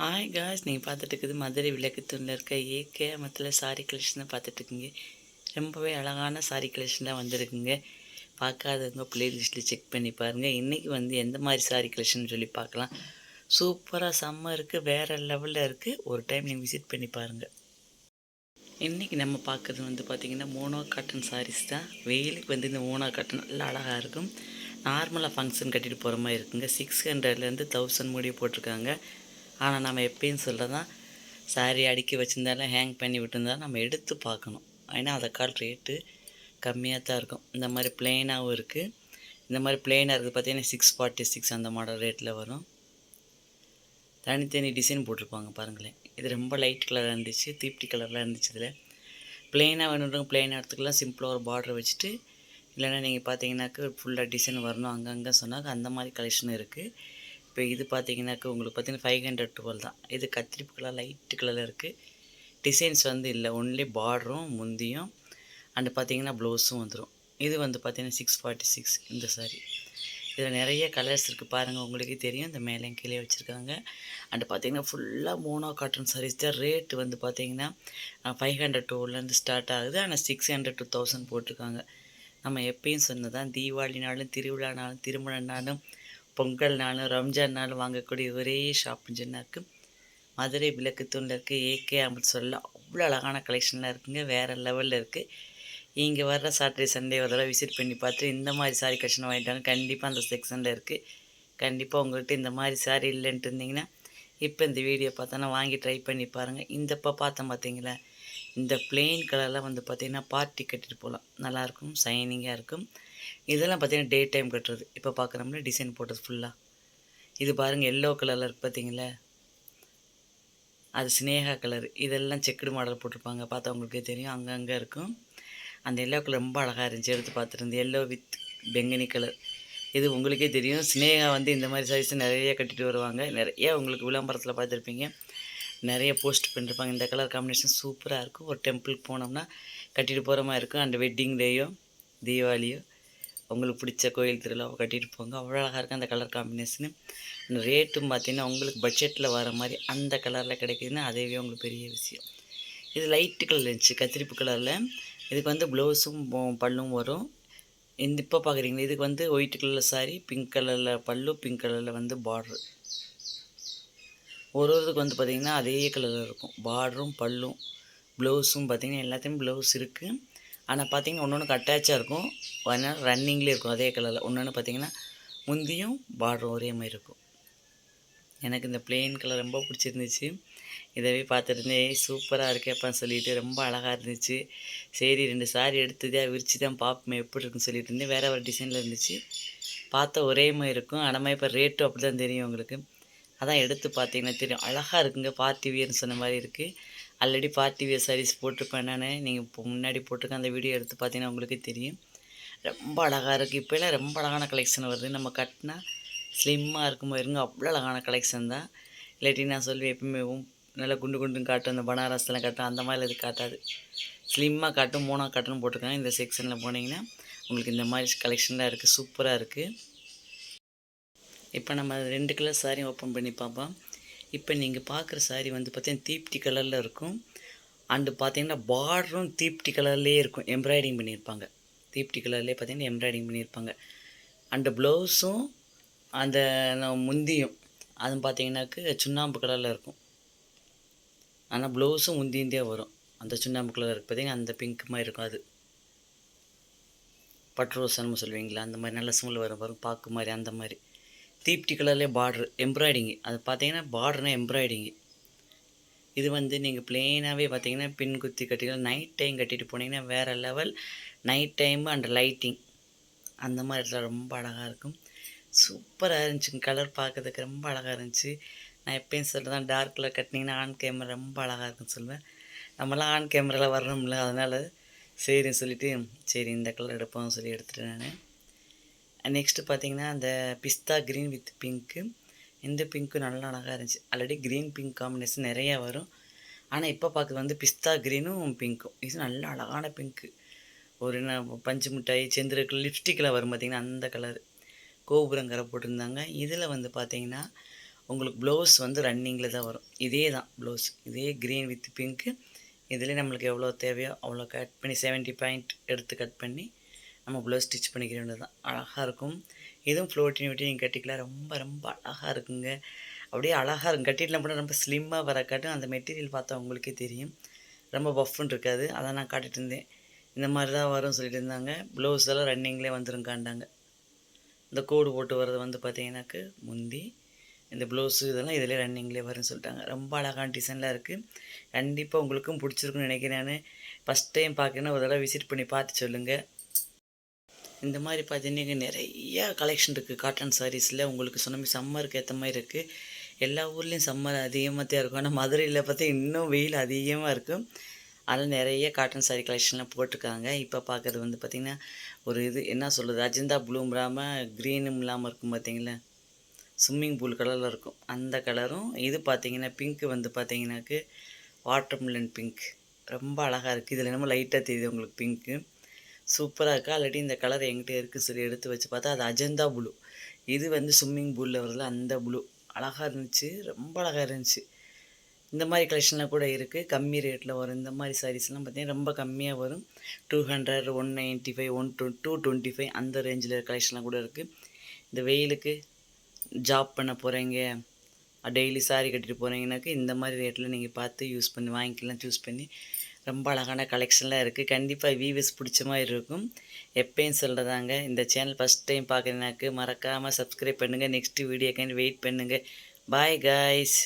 Hi guys நீங்கள் பார்த்துட்டு இருக்குது மதுரை விளக்குத்தூணில் இருக்க ஏகே மத்தில் சாரி கலெக்ஷன் தான் ரொம்பவே அழகான சாரி கலெக்ஷன்லாம் வந்திருக்குங்க. பார்க்காதவங்க ப்ளேலிஸ்ட்டில் செக் பண்ணி பாருங்கள் இன்றைக்கி வந்து எந்த மாதிரி சாரி கலெக்ஷன் சொல்லி பார்க்கலாம். சூப்பராக செம்ம இருக்குது வேறு லெவலில் இருக்குது ஒரு டைம் நீங்கள் விசிட் பண்ணி பாருங்கள் இன்றைக்கி நம்ம பார்க்குறது வந்து பார்த்திங்கன்னா மோனோ காட்டன் சாரீஸ் தான். வெயிலுக்கு வந்து இந்த மோனோ காட்டன் நல்லா அழகாக இருக்கும். நார்மலாக ஃபங்க்ஷன் கட்டிட்டு போகிற மாதிரி இருக்குங்க. சிக்ஸ் ஹண்ட்ரட்லேருந்து தௌசண்ட் முடிய போட்டிருக்காங்க. ஆனால் நம்ம எப்பயும் சொல்கிறதா சாரி அடுக்கி வச்சுருந்தாலும் ஹேங் பண்ணி விட்டுருந்தாலும் நம்ம எடுத்து பார்க்கணும். ஏன்னா அதை கால் ரேட்டு கம்மியாக தான் இருக்கும். இந்த மாதிரி பிளெயினாகவும் இருக்குது இந்த மாதிரி பிளெயினாக இருக்குது பார்த்தீங்கன்னா சிக்ஸ் ஃபார்ட்டி சிக்ஸ் அந்த மாடல் ரேட்டில் வரும். தனித்தனி டிசைன் போட்டிருப்பாங்க பாருங்களேன். இது ரொம்ப லைட் கலராக இருந்துச்சு தீப்டி கலரில் இருந்துச்சு இதில். பிளெயினாக வேணுன்றவங்க பிளெயினாக எடுத்துக்கலாம். சிம்பிளாக ஒரு பார்டர் வச்சுட்டு இல்லைன்னா நீங்கள் பார்த்தீங்கன்னாக்க ஃபுல்லாக டிசைன் வரணும் அங்கங்கே சொன்னாங்க அந்த மாதிரி கலெக்ஷன் இருக்குது இப்போ இது பார்த்தீங்கன்னாக்க உங்களுக்கு பார்த்தீங்கன்னா ஃபைவ் ஹண்ட்ரட் டுவெல் தான். இது கத்திரிப்பு கலர் லைட்டு கலரில் இருக்குது டிசைன்ஸ் வந்து இல்லை. ஒன்லி பார்டரும் முந்தியும் அண்டு பார்த்தீங்கன்னா ப்ளவுஸும் வந்துடும் இது வந்து பார்த்தீங்கன்னா சிக்ஸ் ஃபார்ட்டி சிக்ஸ் இந்த சாரீ இதில் நிறைய கலர்ஸ் இருக்குது பாருங்கள் உங்களுக்கே தெரியும். இந்த மேலே கீழே வச்சுருக்காங்க. அண்டு பார்த்தீங்கன்னா ஃபுல்லாக மோனோ காட்டன் சாரீஸ் தான் ரேட்டு வந்து பார்த்தீங்கன்னா ஃபைவ் ஹண்ட்ரட் டூலேருந்து ஸ்டார்ட் ஆகுது. ஆனால் சிக்ஸ் ஹண்ட்ரட் டூ தௌசண்ட் போட்டிருக்காங்க. நம்ம எப்பயும் சொன்னதான் தீபாவளினாலும் திருவிழானாலும் திருமணம்னாலும் பொங்கல் நாளும் ரம்ஜான் நாளும் வாங்கக்கூடிய ஒரே ஷாப்புன்னு சொன்னாக்கு மதுரை விளக்குத்தூணில் இருக்க. ஏகே அமல் சொல்ல அவ்வளோ அழகான கலெக்ஷன்லாம் இருக்குங்க. வேறு லெவலில் இருக்குது இங்கே வர்ற சாட்டர்டே சண்டே ஒரு தடவை விசிட் பண்ணி பார்த்து இந்த மாதிரி சாரி கலெக்ஷன் வாங்கிட்டாங்க கண்டிப்பாக அந்த செக்ஷனில் இருக்குது கண்டிப்பாக உங்கள்கிட்ட இந்த மாதிரி சாரி இல்லைன்ட்டு இருந்தீங்கன்னா இப்போ இந்த வீடியோ பார்த்தோன்னா வாங்கி ட்ரை பண்ணி பாருங்கள் இந்த இப்போ பார்த்தோம் பார்த்தீங்களா? இந்த பிளெயின் கலரில் வந்து பார்த்திங்கன்னா பார்ட்டி கட்டிட்டு போகலாம். நல்லாயிருக்கும் ஷைனிங்காக இருக்கும். இதெல்லாம் பார்த்தீங்கன்னா டே டைம் கட்டுறது. இப்போ பார்க்குறோம்னா டிசைன் போட்டது ஃபுல்லாக இது பாருங்கள் எல்லோ கலரில் இருக்குது பார்த்தீங்களா? அது ஸ்னேகா கலர் இதெல்லாம் செக்குடு மாடல் போட்டிருப்பாங்க. பார்த்தா உங்களுக்கே தெரியும். அங்கங்கே இருக்கும். அந்த எல்லோ கலர் ரொம்ப அழகாக இருந்துச்சு. எடுத்து பார்த்துருந்து எல்லோ வித் பெங்கனி கலர் இது உங்களுக்கே தெரியும். ஸ்னேகா வந்து இந்த மாதிரி சைஸ் நிறைய கட்டிட்டு வருவாங்க. நிறைய உங்களுக்கு விளம்பரத்தில் பார்த்துருப்பீங்க. நிறைய போஸ்ட் பண்ணிருப்பாங்க. இந்த கலர் காம்பினேஷன் சூப்பராக இருக்கும். ஒரு டெம்பிளுக்கு போனோம்னா கட்டிட்டு போகிற மாதிரி இருக்கும். அந்த வெட்டிங் டேயோ தீபாவளியோ உங்களுக்கு பிடிச்ச கோயில் திருவிழாவை கட்டிட்டு போங்க. அவ்வளோ அழகாக இருக்கும் அந்த கலர் காம்பினேஷனு ரேட்டும் பார்த்தீங்கன்னா உங்களுக்கு பட்ஜெட்டில் வர மாதிரி அந்த கலரில் கிடைக்குதுன்னா அதேவே உங்களுக்கு பெரிய விஷயம். இது லைட்டு கலர் இருந்துச்சு கத்திரிப்பு கலரில் இதுக்கு வந்து ப்ளவுஸும் பல்லும் வரும். இந்த இப்போ பார்க்குறீங்களா இதுக்கு வந்து ஒயிட் கலரில் சாரி பிங்க் கலரில் பல்லு பிங்க் கலரில் வந்து பார்ட்ரு ஒரு ஒருத்துக்கு வந்து பார்த்திங்கன்னா அதே கலரில் இருக்கும். பார்டரும் பல்லும் ப்ளவுஸும் பார்த்திங்கன்னா எல்லாத்தையும் ப்ளவுஸ் இருக்குது ஆனால் பார்த்தீங்கன்னா ஒன்று ஒன்று அட்டாச்சாக இருக்கும். அதனால் ரன்னிங்லேயே இருக்கும். அதே கலரில் ஒன்று பார்த்தீங்கன்னா முந்தியும் பார்டரும் ஒரே மாதிரி இருக்கும். எனக்கு இந்த பிளெயின் கலர் ரொம்ப பிடிச்சிருந்துச்சு. இதவே பார்த்துருந்தேன் சூப்பராக இருக்கேப்பான்னு சொல்லிட்டு ரொம்ப அழகாக இருந்துச்சு. சரி ரெண்டு சாரி எடுத்ததே விரித்து தான் பார்ப்போமே எப்படி இருக்குன்னு சொல்லிட்டு இருந்தேன். வேறு ஒரு டிசைனில் இருந்துச்சு. பார்த்தா ஒரே மாதிரி இருக்கும். ஆனால் இப்போ ரேட்டும் அப்படி தான் தெரியும் உங்களுக்கு. அதான் எடுத்து பார்த்தீங்கன்னா தெரியும். அழகாக இருக்குங்க பார்த்திவியர்னு சொன்ன மாதிரி இருக்குது ஆல்ரெடி பார்ட்டி சாரீஸ் போட்டிருப்பேன் நான். நீங்கள் இப்போ முன்னாடி போட்டிருக்கேன் அந்த வீடியோ எடுத்து பார்த்தீங்கன்னா உங்களுக்கு தெரியும். ரொம்ப அழகாக இருக்குது இப்போலாம் ரொம்ப அழகான கலெக்ஷன் வருது. நம்ம கட்டினா ஸ்லிம்மாக இருக்கும் இருங்க அவ்வளோ அழகான கலெக்ஷன் தான். இல்லாட்டி நான் சொல்லுவேன் எப்பவுமே நல்லா குண்டு குண்டுன்னு காட்டும். அந்த பனாரஸ்லாம் காட்டும் அந்த மாதிரி இது காட்டாது. ஸ்லிம்மாக காட்டும் மூணாக காட்டுன்னு போட்டிருக்காங்க. இந்த செக்ஷனில் போனீங்கன்னா உங்களுக்கு இந்த மாதிரி கலெக்ஷன்லாம் இருக்குது சூப்பராக இருக்குது இப்போ நம்ம ரெண்டு கலர் சாரியும் ஓப்பன் பண்ணி பார்ப்போம். இப்போ நீங்கள் பார்க்குற சாரி வந்து பார்த்தீங்கன்னா தீப்டி கலரில் இருக்கும். அண்டு பார்த்தீங்கன்னா பார்டரும் தீப்டி கலர்லேயே இருக்கும். எம்ப்ராய்டிங் பண்ணியிருப்பாங்க. தீப்டி கலர்லேயே பார்த்தீங்கன்னா எம்ப்ராய்டிங் பண்ணியிருப்பாங்க. அண்டு ப்ளவுஸும் அந்த முந்தியும் அதுவும் பார்த்தீங்கன்னாக்கு சுண்ணாம்பு கலரில் இருக்கும். ஆனால் ப்ளவுஸும் முந்தியுந்தே வரும். அந்த சுண்ணாம்பு கலர் இருக்குது பார்த்தீங்கன்னா அந்த பிங்க் மாதிரி இருக்கும் அது. பட்ரோசன்னு சொல்லுவீங்களா? அந்த மாதிரி நல்ல ஸ்மெல் வரும் வரும் பாக்கு மாதிரி அந்த மாதிரி. தீப்டி கலர்லேயே பார்ட்ரு எம்ப்ராய்டிங்கு அது பார்த்தீங்கன்னா பார்டர்னா எம்ப்ராய்டிங்கு இது வந்து நீங்கள் பிளெயினாகவே பார்த்தீங்கன்னா பின் குத்தி கட்டிக்கலாம். நைட் டைம் கட்டிட்டு போனீங்கன்னா வேறு level night time and lighting அந்த மாதிரி இடத்துல ரொம்ப அழகாக இருக்கும். சூப்பராக இருந்துச்சுங்க கலர் பார்க்கறதுக்கு ரொம்ப அழகாக இருந்துச்சு. நான் எப்பயும் சொல்கிறதான் டார்க் கலர் கட்டினீங்கன்னா ஆன் கேமரா ரொம்ப அழகாக இருக்குன்னு சொல்லுவேன் நம்மளாம் ஆன் கேமராவில் வரணும்ல அதனால் சரின்னு சொல்லிவிட்டு சரி இந்த கலர் எடுப்போம்னு சொல்லி எடுத்துகிட்டு நான். நெக்ஸ்ட்டு பார்த்தீங்கன்னா அந்த பிஸ்தா க்ரீன் வித் பிங்க்கு இந்த பிங்க்கும் நல்லா அழகாக இருந்துச்சு. ஆல்ரெடி க்ரீன் பிங்க் காம்பினேஷன் நிறையா வரும். ஆனால் இப்போ பார்க்குறது வந்து பிஸ்தா க்ரீனும் பிங்க்கும் இது நல்ல அழகான பிங்க்கு ஒரு என்ன பஞ்சு மிட்டாய் செந்திருக்கு லிப்ஸ்டிக்கில் வரும் பார்த்திங்கன்னா அந்த கலர் கோபுரங்கரை போட்டிருந்தாங்க. இதில் வந்து பார்த்திங்கன்னா உங்களுக்கு ப்ளவுஸ் வந்து ரன்னிங்கில் தான் வரும். இதே தான் ப்ளவுஸ் இதே க்ரீன் வித் பிங்க்கு இதில் நம்மளுக்கு எவ்வளோ தேவையோ அவ்வளோ கட் பண்ணி செவன்ட்டி பாயிண்ட் எடுத்து கட் பண்ணி நம்ம ப்ளவுஸ் ஸ்டிச் பண்ணிக்கிற வேண்டியது தான். அழகாக இருக்கும். இதுவும் ஃப்ளோட்டின் விட்டு நீங்கள் கட்டிக்கலாம் ரொம்ப ரொம்ப அழகாக இருக்குங்க. அப்படியே அழகாக இருக்கும். கட்டிடலாம் கூட ரொம்ப ஸ்லிம்மாக வர காட்டும் அந்த மெட்டீரியல் பார்த்தா உங்களுக்கே தெரியும். ரொம்ப பஃப்னு இருக்காது. அதை நான் காட்டிட்டு இருந்தேன். இந்த மாதிரி தான் வரும்னு சொல்லிட்டு இருந்தாங்க. ப்ளவுஸ் எல்லாம் ரன்னிங்லேயே வந்துருங்காண்டாங்க இந்த கோடு போட்டு வர்றது வந்து பார்த்தீங்கன்னாக்கு முந்தி இந்த ப்ளவுஸு இதெல்லாம் இதிலே ரன்னிங்லேயே வரும்னு சொல்லிட்டாங்க. ரொம்ப அழகான டிசைன்லாம் இருக்குது கண்டிப்பாக உங்களுக்கும் பிடிச்சிருக்குன்னு நினைக்கிறேன் நான். ஃபஸ்ட் டைம் பார்க்கணுன்னா ஒரு தடவை விசிட் பண்ணி பார்த்து சொல்லுங்கள் இந்த மாதிரி பார்த்தீங்கன்னா நிறையா கலெக்ஷன் இருக்குது காட்டன் சாரீஸில் உங்களுக்கு சொன்ன மாதிரி சம்மருக்கு ஏற்ற மாதிரி இருக்குது எல்லா ஊர்லேயும் சம்மர் அதிகமாக தான் இருக்கும். ஆனால் மதுரையில் பார்த்தா இன்னும் வெயில் அதிகமாக இருக்கும் அதில் நிறைய காட்டன் சாரீ கலெக்ஷன்லாம் போட்டிருக்காங்க. இப்போ பார்க்குறது வந்து பார்த்திங்கன்னா ஒரு இது என்ன சொல்கிறது அஜந்தா ப்ளூ இல்லாமல் க்ரீனும் இல்லாமல் இருக்கும் பார்த்தீங்களா ஸ்விம்மிங் பூல் கலரில் இருக்கும். அந்த கலரும் இது பார்த்தீங்கன்னா பிங்க்கு வந்து பார்த்திங்கனாக்கு வாட்டர் மில்லன் பிங்க் ரொம்ப அழகாக இருக்குது இதில் என்னமோ லைட்டாக தெரியுது உங்களுக்கு பிங்க்கு சூப்பராக இருக்கா? ஆல்ரெடி இந்த கலர் என்கிட்ட இருக்குது சரி எடுத்து வச்சு பார்த்தா அது அஜந்தா ப்ளூ. இது வந்து ஸ்விம்மிங் பூலில் வரல அந்த ப்ளூ. அழகாக இருந்துச்சு. ரொம்ப அழகாக இருந்துச்சு. இந்த மாதிரி கலெக்ஷன்லாம் கூட இருக்குது கம்மி ரேட்டில் வரும். இந்த மாதிரி சாரீஸ்லாம் பார்த்திங்கன்னா ரொம்ப கம்மியாக வரும். Two hundred one ninety five one two two twenty five அந்த ரேஞ்சில் கலெக்ஷன்லாம் கூட இருக்குது இந்த வெயிலுக்கு ஜாப் பண்ண போகிறீங்க டெய்லி சாரி கட்டிட்டு போனீங்கன்னாக்கா இந்த மாதிரி ரேட்டில் நீங்கள் பார்த்து யூஸ் பண்ணி வாங்கிக்கலாம் சூஸ் பண்ணி. ரொம்ப அழகான கலெக்ஷன்லாம் இருக்குது கண்டிப்பாக வீவர்ஸ் பிடிச்ச மாதிரி இருக்கும். எப்பயும் சொல்கிறதாங்க இந்த சேனல் ஃபஸ்ட் டைம் பார்க்குறீங்கனாக்கு மறக்காமல் சப்ஸ்கிரைப் பண்ணுங்கள் நெக்ஸ்ட் வீடியோக்காண்டி வெயிட் பண்ணுங்கள் பாய் காய்ஸ்